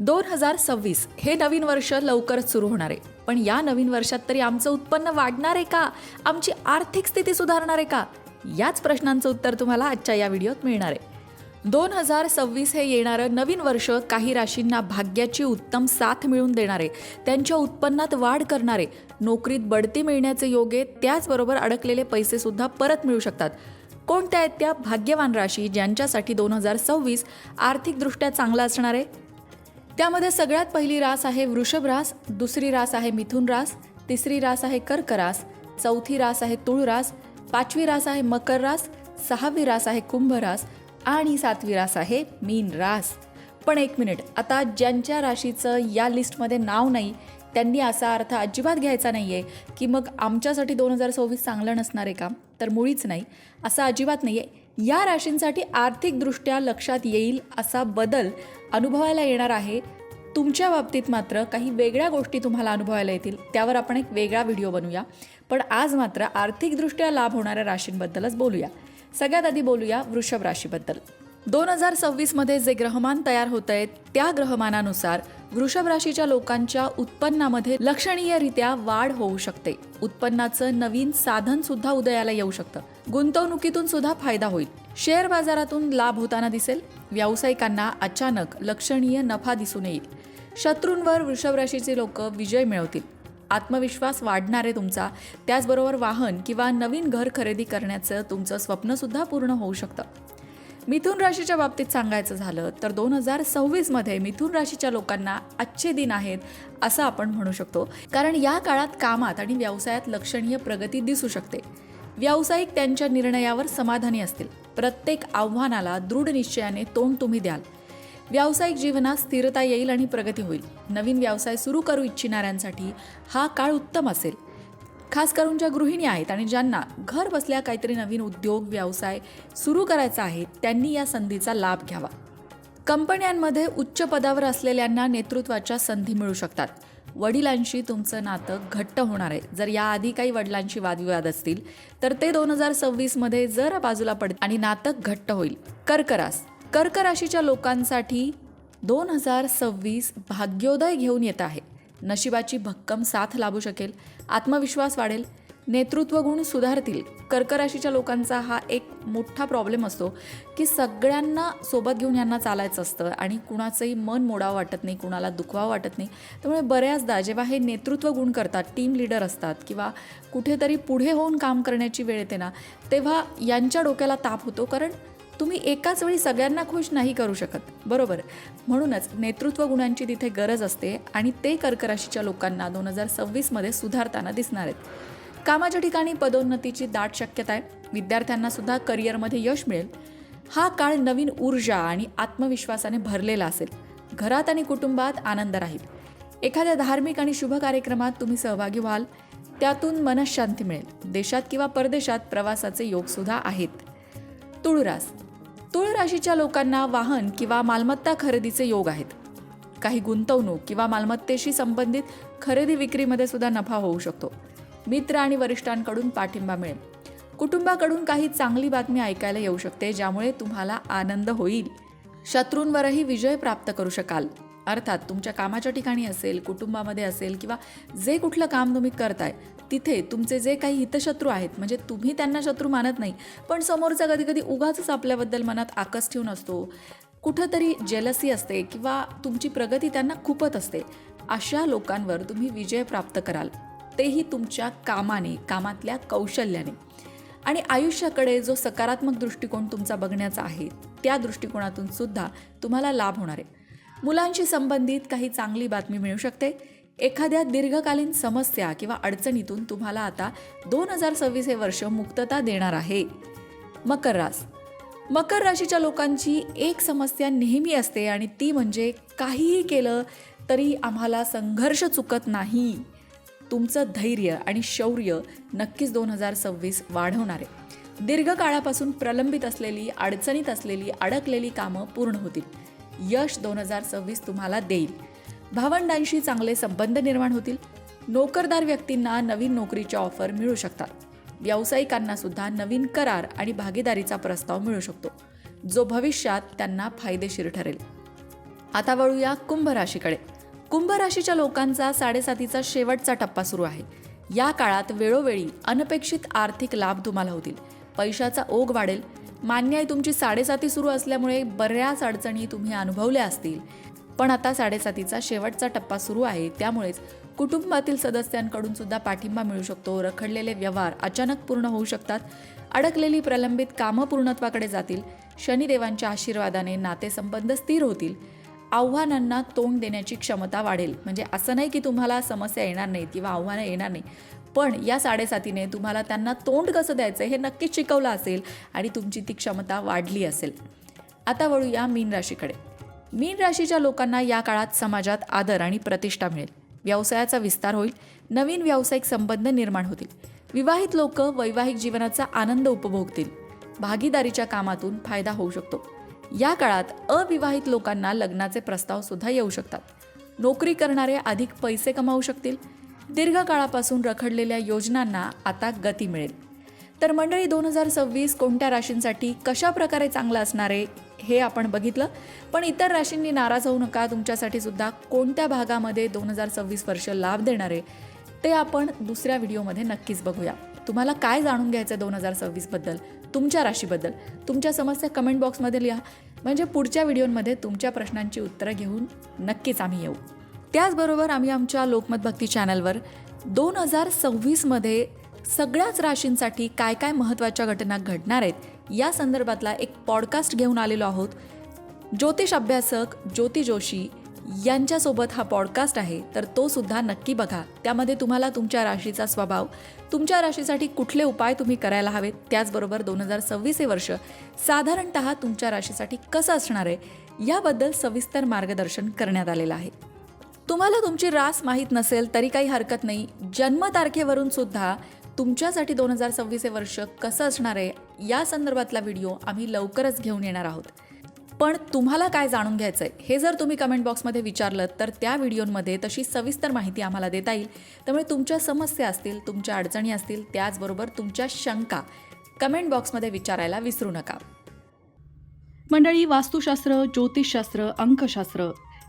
दोन हजार सव्वीस हे नवीन वर्ष लवकरच सुरू होणार आहे. पण या नवीन वर्षात तरी आमचं उत्पन्न वाढणार आहे का? आमची आर्थिक स्थिती सुधारणार आहे का? याच प्रश्नांचं उत्तर तुम्हाला आजच्या या व्हिडिओत मिळणार आहे. दोन हजार सव्वीस हे येणारं नवीन वर्ष काही राशींना भाग्याची उत्तम साथ मिळून देणारे त्यांच्या उत्पन्नात वाढ करणारे नोकरीत बढती मिळण्याचे योग आहे त्याचबरोबर अडकलेले पैसेसुद्धा परत मिळू शकतात. कोणत्या आहेत त्या? भाग्यवान राशी ज्यांच्यासाठी दोन हजार सव्वीस आर्थिकदृष्ट्या चांगला असणार आहे? त्यामध्ये सगळ्यात पहिली रास आहे वृषभ रास दुसरी रास आहे मिथुन रास तिसरी रास आहे कर्क रास चौथी रास आहे तुळ रास पाचवी रास आहे मकर रास सहावी रास आहे कुंभ रास आणि सातवी रास आहे मीन रास. पण एक मिनिट आता ज्यांच्या राशीचं या लिस्टमध्ये नाव नाही त्यांनी असा अर्थ अजिबात घ्यायचा नाही आहे की मग आमच्यासाठी दोन हजार सव्वीस चांगलं नसणार आहे का? तर मुळीच नाही. असं अजिबात नाही आहे या राशींसाठी आर्थिकदृष्ट्या लक्षात येईल असा बदल अनुभवायला येणार आहे. तुमच्या बाबतीत मात्र काही वेगळ्या गोष्टी तुम्हाला अनुभवायला येतील. त्यावर आपण एक वेगळा व्हिडिओ बनवूया. पण आज मात्र आर्थिकदृष्ट्या लाभ होणाऱ्या राशींबद्दलच बोलूया. सगळ्यात आधी बोलूया वृषभ राशीबद्दल. दोन हजार सव्वीसमध्ये जे ग्रहमान तयार होत आहेत त्या ग्रहमानानुसार वृषभ राशीच्या लोकांच्या उत्पन्नामध्ये लक्षणीयरित्या वाढ होऊ शकते. उत्पन्नाचं नवीन साधन सुद्धा उदयाला येऊ शकतं. गुंतवणुकीतून सुद्धा फायदा होईल. शेअर बाजारातून लाभ होताना दिसेल. व्यावसायिकांना अचानक लक्षणीय नफा दिसून येईल. शत्रूंवर वृषभ राशीचे लोक विजय मिळवतील. आत्मविश्वास वाढणार आहे तुमचा त्याचबरोबर वाहन किंवा नवीन घर खरेदी करण्याचं तुमचं स्वप्नसुद्धा पूर्ण होऊ शकतं. मिथुन राशीच्या बाबतीत सांगायचं झालं तर दोन हजार सव्वीसमध्ये मिथुन राशीच्या लोकांना आजचे दिन आहेत असं आपण म्हणू शकतो. कारण या काळात कामात आणि व्यवसायात लक्षणीय प्रगती दिसू शकते. व्यावसायिक त्यांच्या निर्णयावर समाधानी असतील. प्रत्येक आव्हानाला दृढ निश्चयाने तोंड तुम्ही द्याल. व्यावसायिक जीवनात स्थिरता येईल आणि प्रगती होईल. नवीन व्यवसाय सुरू करू इच्छिणाऱ्यांसाठी हा काळ उत्तम असेल. खास करून ज्या गृहिणी आहेत आणि ज्यांना घर बसल्या काहीतरी नवीन उद्योग व्यवसाय सुरू करायचा आहे त्यांनी या संधीचा लाभ घ्यावा. कंपन्यांमध्ये उच्च पदावर असलेल्यांना नेतृत्वाच्या संधी मिळू शकतात. वडिलांशी तुमचं नातं घट्ट होणार आहे. जर याआधी काही वडिलांशी वादविवाद असतील तर ते दोन हजार सव्वीसमध्ये जर बाजूला पड आणि नातं घट्ट होईल. कर्करास. कर्क राशीच्या लोकांसाठी दोन हजार सव्वीस भाग्योदय घेऊन येत आहे. नशिबाची भक्कम साथ लाभू शकेल आत्मविश्वास वाढेल नेतृत्व गुण सुधारतील. कर्कराशीच्या लोकांचा हा एक मोठा प्रॉब्लेम असतो की सगळ्यांना सोबत घेऊन यांना चालायचं असतं आणि कुणाचंही मन मोडावं वाटत नाही कुणाला दुखवावं वाटत नाही. त्यामुळे बऱ्याचदा जेव्हा हे नेतृत्व गुण करतात टीम लीडर असतात किंवा कुठेतरी पुढे होऊन काम करण्याची वेळ येते ना तेव्हा यांच्या डोक्याला ताप होतो. कारण तुम्ही एकाच वेळी सगळ्यांना खुश नाही करू शकत. बरोबर? म्हणूनच नेतृत्व गुणांची तिथे गरज असते आणि ते कर्कराशीच्या लोकांना दोन हजार सव्वीसमध्ये सुधारताना दिसणार आहेत. कामाच्या ठिकाणी पदोन्नतीची दाट शक्यता आहे. विद्यार्थ्यांना सुद्धा करिअरमध्ये यश मिळेल. हा काळ नवीन ऊर्जा आणि आत्मविश्वासाने भरलेला असेल. घरात आणि कुटुंबात आनंद राहील. एखाद्या धार्मिक आणि शुभ कार्यक्रमात तुम्ही सहभागी व्हाल. त्यातून मनशांती मिळेल. देशात किंवा परदेशात प्रवासाचे योगसुद्धा आहेत. तुळरास तुळ राशीच्या लोकांना वाहन किंवा मालमत्ता खरेदीचे योग आहेत. काही गुंतवणूक किंवा मालमत्तेशी संबंधित खरेदी विक्रीमध्ये सुद्धा नफा होऊ शकतो. मित्र आणि वरिष्ठांकडून पाठिंबा मिळेल. कुटुंबाकडून काही चांगली बातमी ऐकायला येऊ शकते ज्यामुळे तुम्हाला आनंद होईल. शत्रूंवरही विजय प्राप्त करू शकाल. अर्थात तुमच्या कामाच्या ठिकाणी असेल कुटुंबामध्ये असेल किंवा जे कुठलं काम तुम्ही करताय तिथे तुमचे जे काही हितशत्रू आहेत म्हणजे तुम्ही त्यांना शत्रू मानत नाही पण समोरचा कधी कधी उगाच आपल्याबद्दल मनात आकस ठेवून असतो. कुठंतरी जेलसी असते किंवा तुमची प्रगती त्यांना खूपच असते. अशा लोकांवर तुम्ही विजय प्राप्त कराल. तेही तुमच्या कामाने कामातल्या कौशल्याने. आणि आयुष्याकडे जो सकारात्मक दृष्टिकोन तुमचा बघण्याचा आहे त्या दृष्टिकोनातून सुद्धा तुम्हाला लाभ होणार आहे. मुलांशी संबंधित काही चांगली बातमी मिळू शकते. एखाद्या दीर्घकालीन समस्या किंवा अडचणीतून तुम्हाला आता दोन हजार सव्वीस हे वर्ष मुक्तता देणार आहे. मकर रास. मकर राशीच्या लोकांची एक समस्या नेहमी असते आणि ती म्हणजे काहीही केलं तरी आम्हाला संघर्ष चुकत नाही. तुमचं धैर्य आणि शौर्य नक्कीच दोन हजार सव्वीस वाढवणार. आहे दीर्घकाळापासून प्रलंबित असलेली अडचणीत असलेली अडकलेली कामं पूर्ण होतील. यश दोन हजार सव्वीस तुम्हाला देईल. भावंडांशी चांगले संबंध निर्माण होतील. नोकरदार व्यक्तींना नवीन नोकरीच्या ऑफर मिळू शकतात. व्यावसायिकांना सुद्धा नवीन करार आणि भागीदारीचा प्रस्ताव मिळू शकतो. जो भविष्यात त्यांना फायदेशीर ठरेल. आता वळूया कुंभ राशीकडे कुंभ राशीच्या लोकांचा साडेसातीचा शेवटचा टप्पा सुरू आहे. या काळात वेळोवेळी अनपेक्षित आर्थिक लाभ तुम्हाला होतील. पैशाचा ओघ वाढेल. मान्य आहे तुमची साडेसाती सुरू असल्यामुळे बऱ्याच अडचणी तुम्ही अनुभवल्या असतील. पण आता साडेसातीचा शेवटचा टप्पा सुरू आहे. त्यामुळेच कुटुंबातील सदस्यांकडून सुद्धा पाठिंबा मिळू शकतो. रखडलेले व्यवहार अचानक पूर्ण होऊ शकतात. अडकलेली प्रलंबित कामं पूर्णत्वाकडे जातील. शनिदेवांच्या आशीर्वादाने नातेसंबंध स्थिर होतील. आव्हानांना तोंड देण्याची क्षमता वाढेल. म्हणजे असं नाही की तुम्हाला समस्या येणार नाहीत किंवा आव्हानं येणार नाही. पण या साडेसातीने तुम्हाला त्यांना तोंड कसं द्यायचं हे नक्कीच शिकवलं असेल आणि तुमची ती क्षमता वाढली असेल. आता वळूया मीन राशीकडे. मीन राशीच्या लोकांना या काळात समाजात आदर आणि प्रतिष्ठा मिळेल. व्यवसायाचा विस्तार होईल नवीन व्यावसायिक संबंध निर्माण होतील. विवाहित लोक वैवाहिक जीवनाचा आनंद उपभोगतील. भागीदारीच्या कामातून फायदा होऊ शकतो. या काळात अविवाहित लोकांना लग्नाचे प्रस्ताव सुद्धा येऊ शकतात. नोकरी करणारे अधिक पैसे कमावू शकतील. दीर्घकाळापासून रखडलेल्या योजनांना आता गती मिळेल. तर मंडळी दोन हजार सव्वीस कोणत्या राशींसाठी कशा प्रकारे चांगलं असणार आहे हे आपण बघितलं. पण इतर राशींनी नाराज होऊ नका. तुमच्यासाठी सुद्धा कोणत्या भागामध्ये दोन हजार सव्वीस वर्ष लाभ देणार आहे ते आपण दुसऱ्या व्हिडिओमध्ये नक्कीच बघूया. तुम्हाला काय जाणून घ्यायचं आहे दोन हजार सव्वीसबद्दल तुमच्या राशीबद्दल. तुमच्या समस्या कमेंट बॉक्समध्ये लिहा. म्हणजे पुढच्या व्हिडिओमध्ये तुमच्या प्रश्नांची उत्तरं घेऊन नक्कीच आम्ही येऊ. त्याचबरोबर आम्ही आमच्या लोकमत भक्ती चॅनलवर दोन हजार सव्वीसमध्ये सगळ्याच राशींसाठी काय काय महत्त्वाच्या घटना घडणार आहेत या संदर्भातला एक पॉडकास्ट घेऊन आलेलो आहोत. ज्योतिष अभ्यासक ज्योती जोशी यांच्यासोबत हा पॉडकास्ट आहे तर तो सुद्धा नक्की बघा. त्यामध्ये तुम्हाला तुमच्या राशीचा स्वभाव तुमच्या राशीसाठी कुठले उपाय तुम्ही करायला हवेत त्याचबरोबर दोन हजार सव्वीस हे वर्ष साधारणत तुमच्या राशीसाठी कसं असणार आहे याबद्दल सविस्तर मार्गदर्शन करण्यात आलेलं आहे. तुम्हाला तुमची रास माहीत नसेल तरी काही हरकत नाही. जन्मतारखेवरून सुद्धा तुमच्यासाठी दोन हजार सव्वीस हे वर्ष कसं असणार आहे या संदर्भातला व्हिडिओ आम्ही लवकरच घेऊन येणार आहोत. पण तुम्हाला काय जाणून घ्यायचं आहे हे जर तुम्ही कमेंट बॉक्समध्ये विचारलं तर त्या व्हिडिओमध्ये तशी सविस्तर माहिती आम्हाला देता येईल. त्यामुळे तुमच्या समस्या असतील तुमच्या अडचणी असतील त्याचबरोबर तुमच्या शंका कमेंट बॉक्समध्ये विचारायला विसरू नका. मंडळी वास्तुशास्त्र ज्योतिषशास्त्र अंकशास्त्र